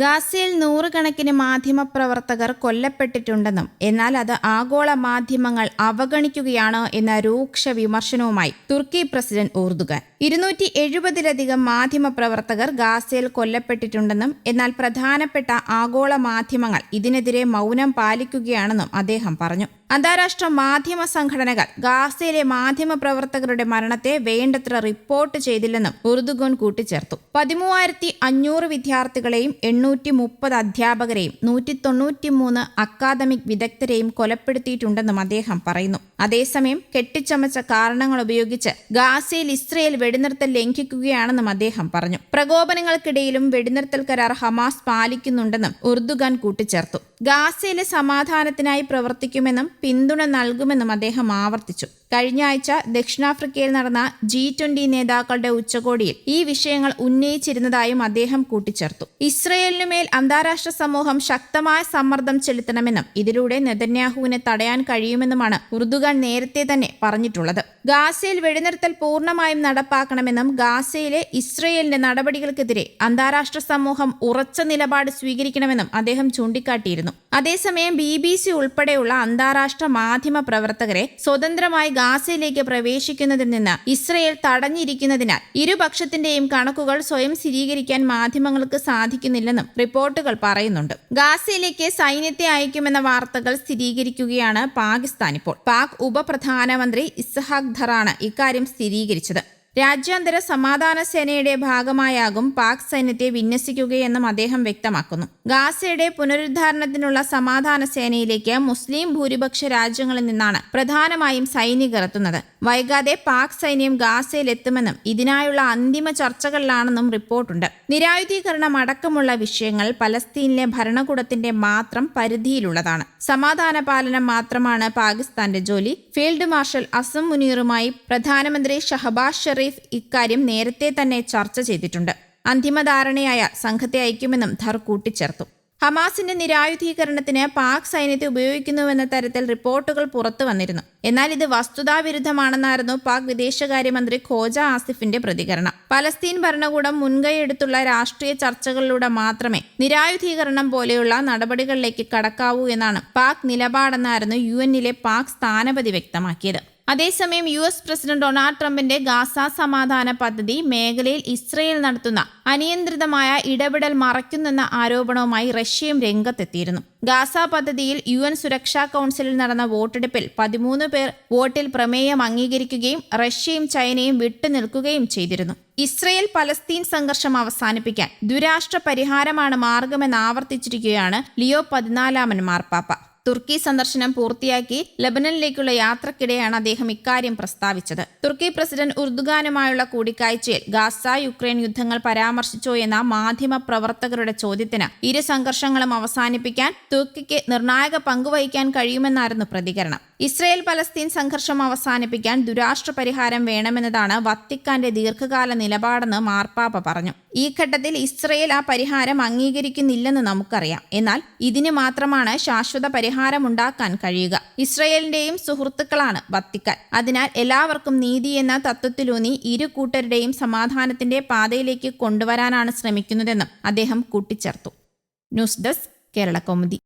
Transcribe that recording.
ഗാസയിൽ നൂറുകണക്കിന് മാധ്യമപ്രവർത്തകർ കൊല്ലപ്പെട്ടിട്ടുണ്ടെന്നും എന്നാൽ അത് ആഗോള മാധ്യമങ്ങൾ അവഗണിക്കുകയാണ് എന്ന രൂക്ഷ വിമർശനവുമായി തുർക്കി പ്രസിഡന്റ് ഊർദുഗാൻ ഇരുന്നൂറ്റി എഴുപതിലധികം മാധ്യമപ്രവർത്തകർ ഗാസയിൽ കൊല്ലപ്പെട്ടിട്ടുണ്ടെന്നും എന്നാൽ പ്രധാനപ്പെട്ട ആഗോള മാധ്യമങ്ങൾ ഇതിനെതിരെ മൗനം പാലിക്കുകയാണെന്നും അദ്ദേഹം പറഞ്ഞു. അന്താരാഷ്ട്ര മാധ്യമ സംഘടനകൾ ഗാസയിലെ മാധ്യമ പ്രവർത്തകരുടെ മരണത്തെ വേണ്ടത്ര റിപ്പോർട്ട് ചെയ്തില്ലെന്നും ഉറുദുഗോൻ കൂട്ടിച്ചേർത്തു. പതിമൂവായിരത്തി അഞ്ഞൂറ് വിദ്യാർത്ഥികളെയും എണ്ണൂറ്റി മുപ്പത് അധ്യാപകരെയും നൂറ്റി തൊണ്ണൂറ്റിമൂന്ന് അക്കാദമിക് വിദഗ്ധരെയും കൊലപ്പെടുത്തിയിട്ടുണ്ടെന്നും അദ്ദേഹം പറയുന്നു. അതേസമയം കെട്ടിച്ചമച്ച കാരണങ്ങൾ ഉപയോഗിച്ച് ഗാസയിൽ ഇസ്രയേൽ വെടിനിർത്തൽ ലംഘിക്കുകയാണെന്നും അദ്ദേഹം പറഞ്ഞു. പ്രകോപനങ്ങൾക്കിടയിലും വെടിനിർത്തൽ കരാർ ഹമാസ് പാലിക്കുന്നുണ്ടെന്നും ഉർദുഗാൻ കൂട്ടിച്ചേർത്തു. ഗാസയിലെ സമാധാനത്തിനായി പ്രവർത്തിക്കുമെന്നും പിന്തുണ നൽകുമെന്നും അദ്ദേഹം ആവർത്തിച്ചു. കഴിഞ്ഞ ആഴ്ച ദക്ഷിണാഫ്രിക്കയിൽ നടന്ന ജി ട്വന്റി നേതാക്കളുടെ ഉച്ചകോടിയിൽ ഈ വിഷയങ്ങൾ ഉന്നയിച്ചിരുന്നതായും അദ്ദേഹം കൂട്ടിച്ചേർത്തു. ഇസ്രയേലിനുമേൽ അന്താരാഷ്ട്ര സമൂഹം ശക്തമായ സമ്മർദ്ദം ചെലുത്തണമെന്നും ഇതിലൂടെ നെതന്യാഹുവിനെ തടയാൻ കഴിയുമെന്നുമാണ് ഉറുദുഗാൻ നേരത്തെ തന്നെ പറഞ്ഞിട്ടുള്ളത്. ഗാസയിൽ വെടിനിർത്തൽ പൂർണമായും നടപ്പാക്കണമെന്നും ഗാസയിലെ ഇസ്രയേലിന്റെ നടപടികൾക്കെതിരെ അന്താരാഷ്ട്ര സമൂഹം ഉറച്ച നിലപാട് സ്വീകരിക്കണമെന്നും അദ്ദേഹം ചൂണ്ടിക്കാട്ടിയിരുന്നു. അതേസമയം ബി ബി സി ഉൾപ്പെടെയുള്ള അന്താരാഷ്ട്ര മാധ്യമ പ്രവർത്തകരെ സ്വതന്ത്രമായി ഗാസയിലേക്ക് പ്രവേശിക്കുന്നതിൽ നിന്ന് ഇസ്രയേൽ തടഞ്ഞിരിക്കുന്നതിനാൽ ഇരുപക്ഷത്തിന്റെയും കണക്കുകൾ സ്വയം സ്ഥിരീകരിക്കാൻ മാധ്യമങ്ങൾക്ക് സാധിക്കുന്നില്ലെന്നും റിപ്പോർട്ടുകൾ പറയുന്നുണ്ട്. ഗാസയിലേക്ക് സൈന്യത്തെ അയക്കുമെന്ന വാർത്തകൾ സ്ഥിരീകരിക്കുകയാണ് പാകിസ്ഥാൻ ഇപ്പോൾ. പാക് ഉപപ്രധാനമന്ത്രി ഇസ്ഹാഖ് ധറാണ് ഇക്കാര്യം സ്ഥിരീകരിച്ചത്. രാജ്യാന്തര സമാധാന സേനയുടെ ഭാഗമായാകും പാക് സൈന്യത്തെ വിന്യസിക്കുകയെന്നും അദ്ദേഹം വ്യക്തമാക്കുന്നു. ഗാസയുടെ പുനരുദ്ധാരണത്തിനുള്ള സമാധാന സേനയിലേക്ക് മുസ്ലിം ഭൂരിപക്ഷ രാജ്യങ്ങളിൽ നിന്നാണ് പ്രധാനമായും സൈനികർ എത്തുന്നത്. വൈകാതെ പാക് സൈന്യം ഗാസയിലെത്തുമെന്നും ഇതിനായുള്ള അന്തിമ ചർച്ചകളിലാണെന്നും റിപ്പോർട്ടുണ്ട്. നിരായുധീകരണം അടക്കമുള്ള വിഷയങ്ങൾ പലസ്തീനിലെ ഭരണകൂടത്തിന്റെ മാത്രം പരിധിയിലുള്ളതാണ്. സമാധാന പാലനം മാത്രമാണ് പാകിസ്ഥാന്റെ ജോലി. ഫീൽഡ് മാർഷൽ അസം മുനീറുമായി പ്രധാനമന്ത്രി ഷഹബാസ് ഇക്കാര്യം നേരത്തെ തന്നെ ചർച്ച ചെയ്തിട്ടുണ്ട്. അന്തിമധാരണയായ സംഘത്തെ അയക്കുമെന്നും ധർ കൂട്ടിച്ചേർത്തു. ഹമാസിന്റെ നിരായുധീകരണത്തിന് പാക് സൈന്യത്തെ ഉപയോഗിക്കുന്നുവെന്ന തരത്തിൽ റിപ്പോർട്ടുകൾ പുറത്തു വന്നിരുന്നു. എന്നാൽ ഇത് വസ്തുതാവിരുദ്ധമാണെന്നായിരുന്നു പാക് വിദേശകാര്യമന്ത്രി ഖോജ ആസിഫിന്റെ പ്രതികരണം. പലസ്തീൻ ഭരണകൂടം മുൻകൈയെടുത്തുള്ള രാഷ്ട്രീയ ചർച്ചകളിലൂടെ മാത്രമേ നിരായുധീകരണം പോലെയുള്ള നടപടികളിലേക്ക് കടക്കാവൂ എന്നാണ് പാക് നിലപാടെന്നായിരുന്നു യു എന്നിലെ പാക് സ്ഥാനപതി വ്യക്തമാക്കിയത്. അതേസമയം യു എസ് പ്രസിഡന്റ് ഡൊണാൾഡ് ട്രംപിന്റെ ഗാസ സമാധാന പദ്ധതി മേഖലയിൽ ഇസ്രയേൽ നടത്തുന്ന അനിയന്ത്രിതമായ ഇടപെടൽ മറയ്ക്കുന്നെന്ന ആരോപണവുമായി റഷ്യയും രംഗത്തെത്തിയിരുന്നു. ഗാസ പദ്ധതിയിൽ യു എൻ സുരക്ഷാ കൗൺസിലിൽ നടന്ന വോട്ടെടുപ്പിൽ പതിമൂന്ന് പേർ വോട്ടിൽ പ്രമേയം അംഗീകരിക്കുകയും റഷ്യയും ചൈനയും വിട്ടുനിൽക്കുകയും ചെയ്തിരുന്നു. ഇസ്രയേൽ പലസ്തീൻ സംഘർഷം അവസാനിപ്പിക്കാൻ ദുരാഷ്ട്ര പരിഹാരമാണ് മാർഗമെന്ന് ആവർത്തിച്ചിരിക്കുകയാണ് ലിയോ പതിനാലാമൻ മാർപ്പാപ്പ. തുർക്കി സന്ദർശനം പൂർത്തിയാക്കി ലബനനിലേക്കുള്ള യാത്രക്കിടെയാണ് അദ്ദേഹം ഇക്കാര്യം പ്രസ്താവിച്ചത്. തുർക്കി പ്രസിഡന്റ് ഉർദുഗാനുമായുള്ള കൂടിക്കാഴ്ചയിൽ ഗാസ യുക്രൈൻ യുദ്ധങ്ങൾ പരാമർശിച്ചോ എന്ന മാധ്യമ പ്രവർത്തകരുടെ ചോദ്യത്തിന് ഇരു സംഘർഷങ്ങളും അവസാനിപ്പിക്കാൻ തുർക്കിക്ക് നിർണായക പങ്കുവഹിക്കാൻ കഴിയുമെന്നായിരുന്നു പ്രതികരണം. ഇസ്രയേൽ പലസ്തീൻ സംഘർഷം അവസാനിപ്പിക്കാൻ ദുരാഷ്ട്ര പരിഹാരം വേണമെന്നതാണ് വത്തിക്കാന്റെ ദീർഘകാല നിലപാടെന്ന് മാർപ്പാപ്പ പറഞ്ഞു. ഈ ഘട്ടത്തിൽ ഇസ്രയേൽ ആ പരിഹാരം അംഗീകരിക്കുന്നില്ലെന്ന് നമുക്കറിയാം. എന്നാൽ ഇതിന് മാത്രമാണ് ശാശ്വത പരിഹാരമുണ്ടാക്കാൻ കഴിയുക. ഇസ്രയേലിന്റെയും സുഹൃത്തുക്കളാണ് വത്തിക്കാൻ. അതിനാൽ എല്ലാവർക്കും നീതി എന്ന തത്വത്തിലൂന്നി ഇരു കൂട്ടരുടെയും സമാധാനത്തിന്റെ പാതയിലേക്ക് കൊണ്ടുവരാനാണ് ശ്രമിക്കുന്നതെന്നും അദ്ദേഹം കൂട്ടിച്ചേർത്തു. News desk Kerala Kaumudi.